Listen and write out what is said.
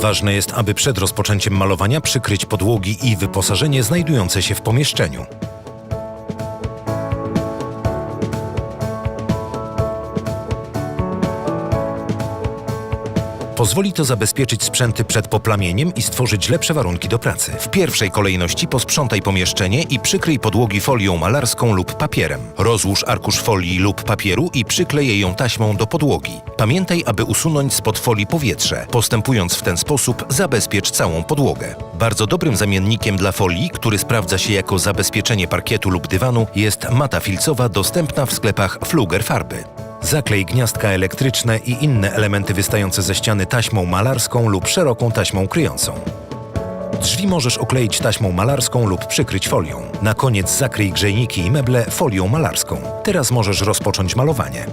Ważne jest, aby przed rozpoczęciem malowania przykryć podłogi i wyposażenie znajdujące się w pomieszczeniu. Pozwoli to zabezpieczyć sprzęty przed poplamieniem i stworzyć lepsze warunki do pracy. W pierwszej kolejności posprzątaj pomieszczenie i przykryj podłogi folią malarską lub papierem. Rozłóż arkusz folii lub papieru i przyklej ją taśmą do podłogi. Pamiętaj, aby usunąć spod folii powietrze. Postępując w ten sposób, zabezpiecz całą podłogę. Bardzo dobrym zamiennikiem dla folii, który sprawdza się jako zabezpieczenie parkietu lub dywanu, jest mata filcowa dostępna w sklepach Fluger Farby. Zaklej gniazdka elektryczne i inne elementy wystające ze ściany taśmą malarską lub szeroką taśmą kryjącą. Drzwi możesz okleić taśmą malarską lub przykryć folią. Na koniec zakryj grzejniki i meble folią malarską. Teraz możesz rozpocząć malowanie.